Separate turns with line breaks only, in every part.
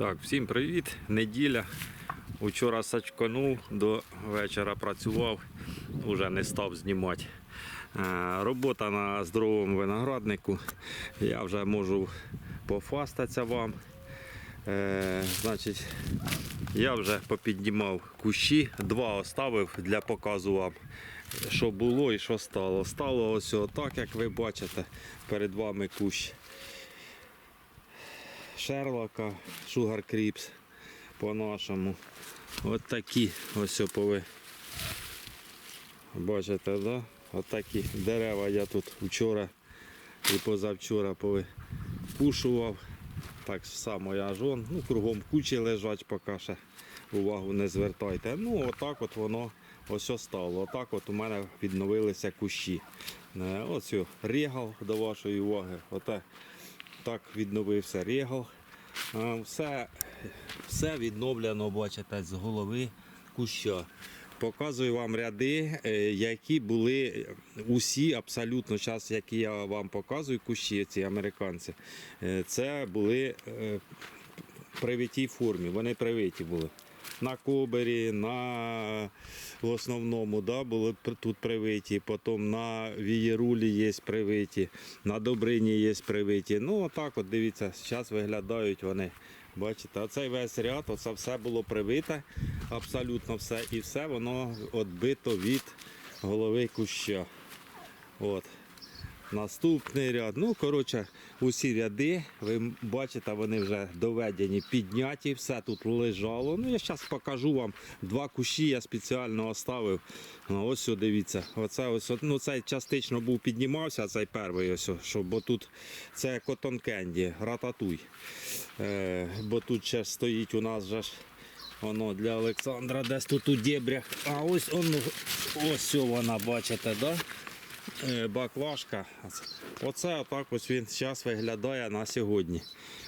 Так, всім привіт. Неділя. Учора сачканув, до вечора працював, уже не став знімати. Е, Робота на здоровому винограднику. Я вже можу пофастатися вам. Е, значить, я вже попіднімав кущі, два оставив для показу вам, що було і що стало. Стало ось так, як ви бачите, перед вами кущ. Шерлока, Шугар Кріпс по-нашому. От такі ось. Бачите, да? От дерева я тут вчора і позавчора повипушував. Так само я жон. Ну, кругом кучі лежать, поки ще увагу не звертайте. Ну, отак от воно ось стало. Отак от у мене відновилися кущі. Е, Ось о, регал до вашої уваги. Оте так відновився регал. Е, Все, все відновлено, бачите, з голови куща. Показую вам ряди, е, які були усі абсолютно час, які я вам показую, кущі, ці американці. е, Це були е, привитій формі. Вони привиті були. На кобері, на в основному да, були тут привиті, потім на вієрулі є привиті, на добрині є привиті. Ну, отак, от дивіться, зараз виглядають вони. Бачите, оцей весь ряд, оце все було привите, абсолютно все, і все воно відбито від голови куща. От. Наступний ряд. Ну, коротше, усі ряди, ви бачите, вони вже доведені, підняті, все тут лежало. Ну, я зараз покажу вам два кущі, я спеціально оставив. Ну, Ось о, дивіться. Оце ось, ну, цей частично був піднімався, цей перший ось, що, бо тут це котон кенді, рататуй. Е, бо тут ще стоїть у нас же ж. Воно для Олександра десь тут у дебрях. А ось воно, ось вона, бачите, да? Е, баклажка. Оце отак ось він зараз виглядає на сьогодні.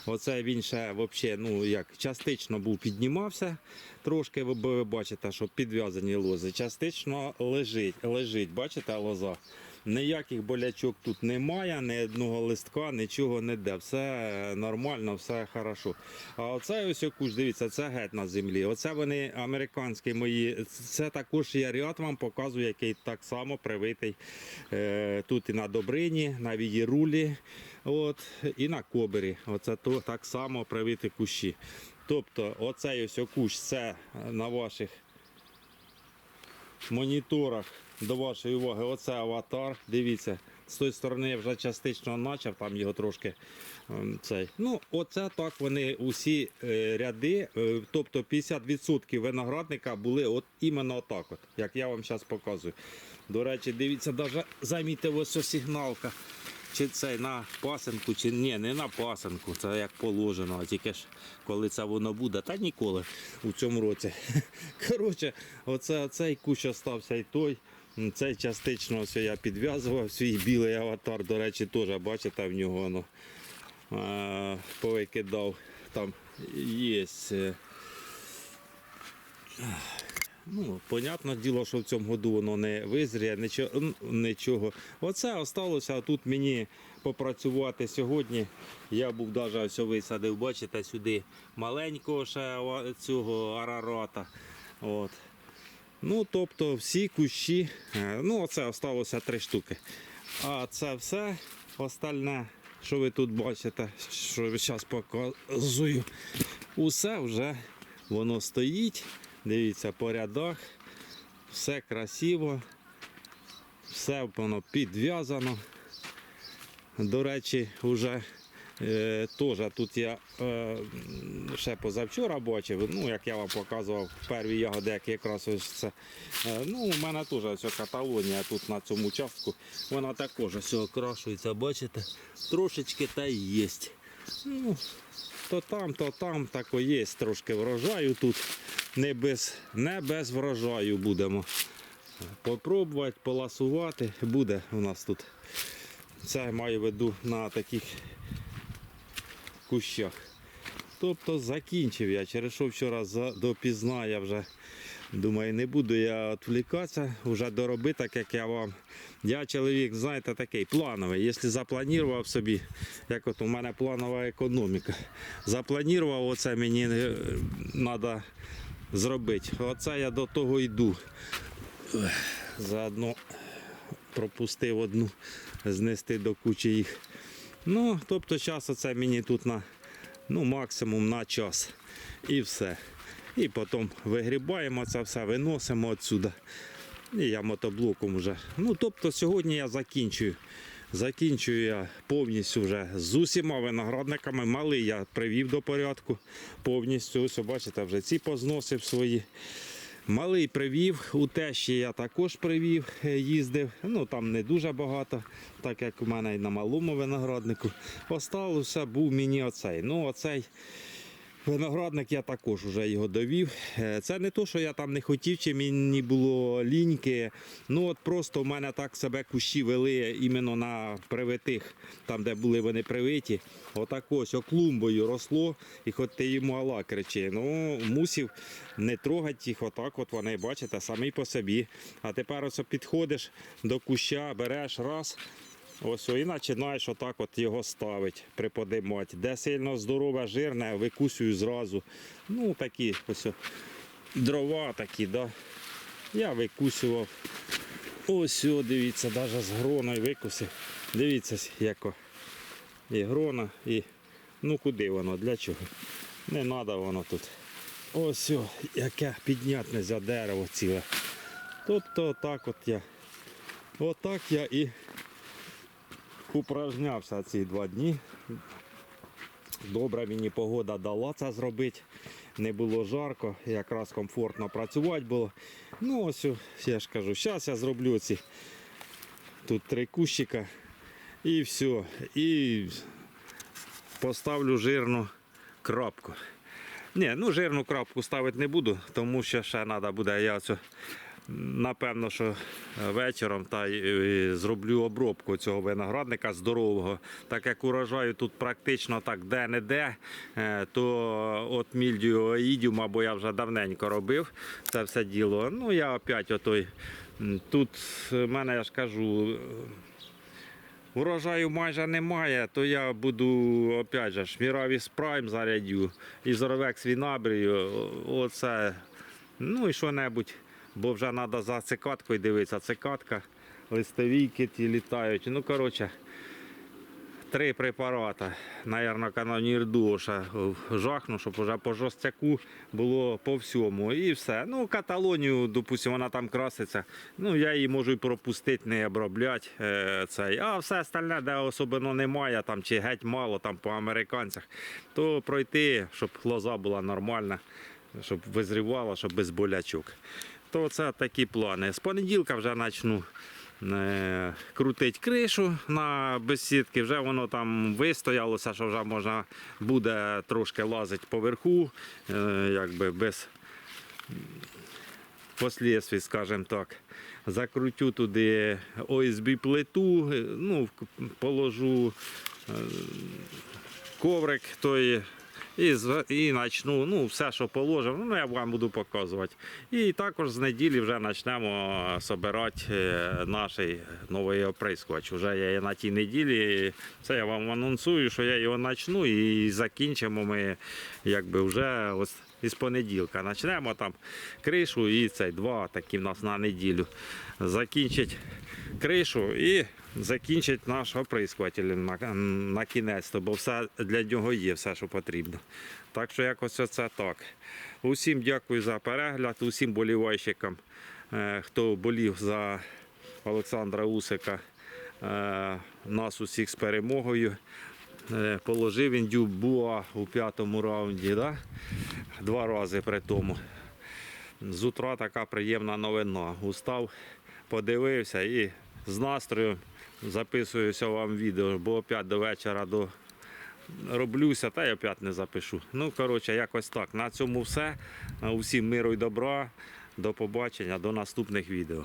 Оце він ще взагалі, ну як частично був піднімався трошки, ви, ви бачите, що підв'язані лози. Частично лежить, лежить, бачите, лоза. Ніяких болячок тут немає, ні одного листка, нічого не де. Все нормально, все хорошо. А оце ось куш, дивіться, це геть на землі. Оце вони американські мої. Це також я ряд вам показую, який так само привитий е, тут і на добрині, на вієрулі, от, і на кобері. Оце то так само привиті кущі. Тобто, оцей ось кущ, це на ваших моніторах до вашої уваги. Оце аватар. Дивіться, з тої сторони я вже частично почав, там його трошки ем, цей. Ну, оце так вони усі е, ряди, е, тобто 50% виноградника були от іменно отак, от, як я вам зараз показую. До речі, дивіться, навіть замітьте ось сигналка. Чи це на пасенку, чи ні, не на пасенку, це як положено, а тільки ж коли це воно буде, та ніколи у цьому році. Коротше, оце, цей кущ остався і той. Цей частично ось я підв'язував свій білий аватар, до речі, теж бачите, в нього воно е, повикидав. Там є. е, Ну, понятне діло, що в цьому году воно не визріє, нічого. нічого. Оце осталося тут мені попрацювати сьогодні. Я був навіть ось висадив, бачите, сюди маленького ще цього арарата. От. Ну, тобто всі кущі, е, ну оце осталося три штуки. А це все остальне, що ви тут бачите, що я зараз показую, усе вже воно стоїть. Дивіться, по рядах, все красиво, все воно підв'язано. До речі, вже е, теж тут я е, ще позавчора бачив, ну як я вам показував, перві ягоди, як якраз ось це. Е, ну, у мене теж ось каталонія тут на цьому участку, вона також ось окрашується, бачите, трошечки та й є. Ну, то там, то там, так є трошки врожаю тут. Не без, не без врожаю будемо. Попробувати, поласувати. Буде у нас тут. Це маю в виду на таких кущах. Тобто закінчив я. Через що вчора допізна я вже Думаю, не буду я відвлікатися, вже доробити, так як я вам. Я чоловік, знаєте, такий плановий. Якщо запланував собі, як от у мене планова економіка. Запланував, оце мені треба зробити. Оце я до того йду. Заодно пропустив одну, знести до кучі їх. Ну, тобто час оце мені тут на ну, максимум на час. І все. І потім вигрібаємо це все, виносимо отсюди. І я мотоблоком вже. Ну, тобто сьогодні я закінчую. Закінчую я повністю вже з усіма виноградниками. Малий я привів до порядку повністю. Ось, бачите, вже ці позносив свої. Малий привів, у тещі я також привів, е, їздив. Ну там не дуже багато, так як у мене і на малому винограднику. Осталося був мені оцей. Ну, оцей виноградник я також вже його довів. Е, Це не то, що я там не хотів, чи мені було ліньки. Ну от просто в мене так себе кущі вели іменно на привитих, там де були вони привиті. Отак ось оклумбою росло, і хоч ти йому ала кричи. Ну, мусів не трогати їх, отак от вони, бачите, самі по собі. А тепер ось підходиш до куща, береш раз. Ось о, і починаєш отак от його ставити, приподимати. Де сильно здорове, жирне, викусюю зразу. Ну, такі ось дрова такі, да. Я викусював. Ось, о, дивіться, навіть з гроною викусив. Дивіться, яко. І грона, і ну куди воно, для чого? Не треба воно тут. Ось, о, яке підняти не за дерево ціле. Тобто отак от я. Отак я і упражнявся ці два дні. Добре мені погода дала це зробити. Не було жарко, якраз комфортно працювати було. Ну ось, я ж кажу, зараз я зроблю ці тут три кущика і все. І поставлю жирну крапку. Ні, ну жирну крапку ставити не буду, тому що ще треба буде. Я оцю, напевно, що вечором та е, зроблю обробку цього виноградника здорового. Так як урожаю тут практично так де-не-де, е, то от мільдію оїдіума, бо я вже давненько робив це все діло. Ну я опять отой. Тут в мене, я ж кажу, Урожаю майже немає, то я буду опять же Міравіс Прайм зарядю і Зоровекс Вінабрію. Оце, ну і що-небудь, бо вже треба за цикаткою дивитися. Цикатка, листовійки ті літають. Ну, коротше, три препарати. Наверно, канонір душа жахну, щоб вже по жорстяку було по всьому. І все. Ну, каталонію, допустимо, вона там краситься. Ну, я її можу і пропустити, не обробляти. Е, цей. А все остальне, де особливо немає, там, чи геть мало там по американцях, то пройти, щоб лоза була нормальна, щоб визрівала, щоб без болячок. То це такі плани. З понеділка вже почну е, крутить кришу на безсідки, вже воно там вистоялося, що вже можна буде трошки лазити поверху, е, якби без послідствий, скажімо так. Закрутю туди ОСБ плиту, е, ну, положу коврик той. І, і почну, ну, все, що положив, ну, я вам буду показувати. І також з неділі вже почнемо збирати е, наш новий оприскувач. Уже я на тій неділі, це я вам анонсую, що я його почну і закінчимо ми якби вже ось із понеділка. Почнемо там кришу і цей два такі в нас на неділю. Закінчить кришу і закінчить наш оприскуватель на, на кінець, бо все для нього є, все, що потрібно. Так що якось оце так. Усім дякую за перегляд, усім болівайщикам, е, хто болів за Олександра Усика, е, нас усіх з перемогою. Е, Положив він дюбуа у п'ятому раунді, да? два рази при тому. З утра така приємна новина. Устав, подивився і з настроєм записуюся вам відео, бо опять до вечора до... роблюся, та й опять не запишу. Ну, коротше, якось так. На цьому все. Усім миру і добра. До побачення, до наступних відео.